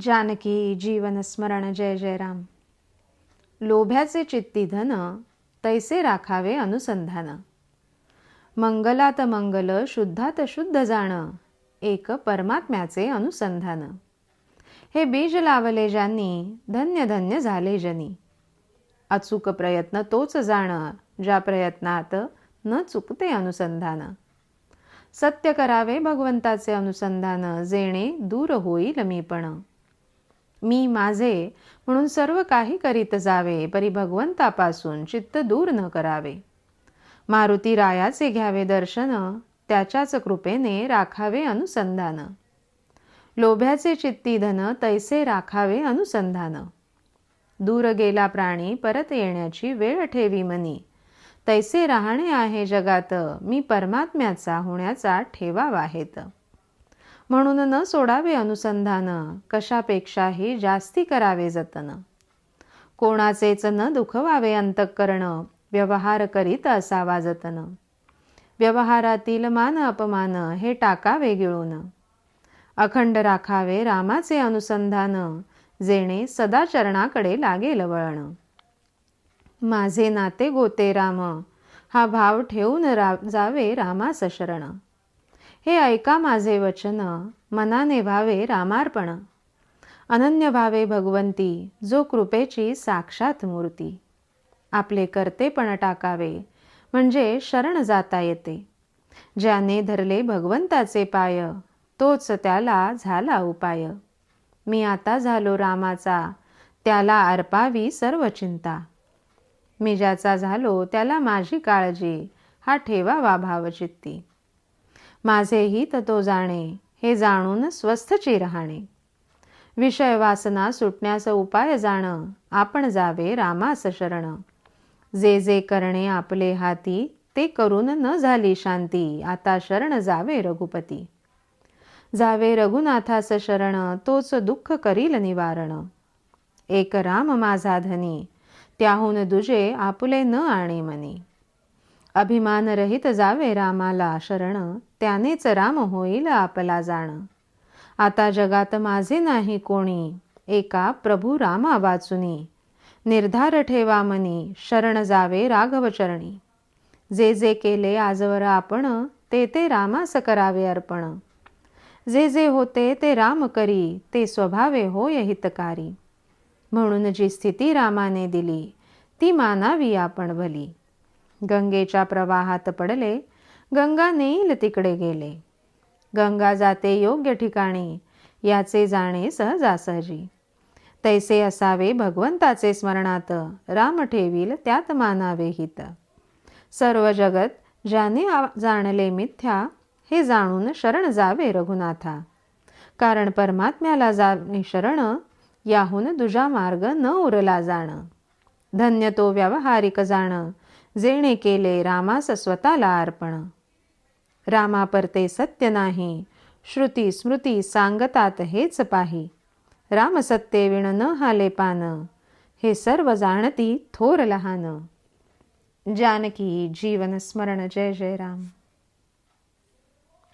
जानकी जीवन स्मरण जय जय राम. लोभ्याचे चित्ती धन तैसे राखावे अनुसंधान. मंगलात मंगल शुद्धात शुद्ध जाण एक परमात्म्याचे अनुसंधान. हे बीज लावले ज्यांनी धन्य धन्य झाले जनी. अचूक प्रयत्न तोच जाण ज्या प्रयत्नात न चुकते अनुसंधान. सत्य करावे भगवंताचे अनुसंधान जेणे दूर होईल मीपण मी माझे म्हणून सर्व काही करीत जावे परी भगवंतापासून चित्त दूर न करावे. मारुती रायाचे घ्यावे दर्शन त्याच्याच कृपेने राखावे अनुसंधान. लोभ्याचे चित्ती धन तैसे राखावे अनुसंधान. दूर गेला प्राणी परत येण्याची वेळ ठेवी मनी. तैसे राहणे आहे जगात मी परमात्म्याचा होण्याचा ठेवा वाहेत. म्हणून न सोडावे अनुसंधान. कशापेक्षाही जास्ती करावे जतन. कोणाचेच न दुखवावे अंतःकरण. व्यवहार करीत असावा जतन. व्यवहारातील मान अपमान हे टाकावे गिळून. अखंड राखावे रामाचे अनुसंधान. जेणे सदाचरणाकडे लागेल वळण. माझे नाते गोते राम. हा भाव ठेवून रा जावे रामास शरण हे ऐका माझे वचन. मनाने भावे रामार्पण. अनन्य भावे भगवंती जो कृपेची साक्षात मूर्ती. आपले कर्तेपण टाकावे म्हणजे शरण जाता येते. ज्याने धरले भगवंताचे पाय तोच त्याला झाला उपाय. मी आता झालो रामाचा त्याला अर्पावी सर्व चिंता. मी ज्याचा झालो त्याला माझी काळजी हा ठेवावा भावचित्ती. माझे हित तो जाणे हे जाणून स्वस्थची राहणे विषय वासना सुटण्याचा उपाय जाण आपण जावे रामास शरण. जे जे करणे आपले हाती ते करून न झाली शांती आता शरण जावे रघुपती. जावे रघुनाथास शरण तोच दुःख करील निवारण. एक राम माझा धनी त्याहून दुजे आपले न आणे मनी. अभिमानरहित जावे रामाला शरण त्यानेच राम होईल आपला जाण. आता जगात माझे नाही कोणी एका प्रभू रामा वाचुनी. निर्धार ठेवा मनी शरण जावे राघव चरणी. जे जे केले आजवर आपण ते ते रामास करावे अर्पण. जे जे होते ते राम करी ते स्वभावे होय हितकारी. म्हणून जी स्थिती रामाने दिली ती मानावी आपण भली. गंगेच्या प्रवाहात पडले गंगा नेईल तिकडे गेले. गंगा जाते योग्य ठिकाणी याचे जाणे सहजासहजी तैसे असावे भगवंताचे स्मरणात राम ठेवील त्यात मानावे हित. सर्व जगत ज्याने जाणले मिथ्या हे जाणून शरण जावे रघुनाथा. कारण परमात्म्याला जाणे शरण याहून दुजा मार्ग न उरला जाण. धन्य तो व्यावहारिक जाणं जेणे केले रामास स्वतःला अर्पण. रामा परते सत्य नाही श्रुती स्मृती सांगतात हेच पाही. राम विण न हाले पान हे सर्व जाणती थोर लहान. जानकी जीवन स्मरण जय जय राम.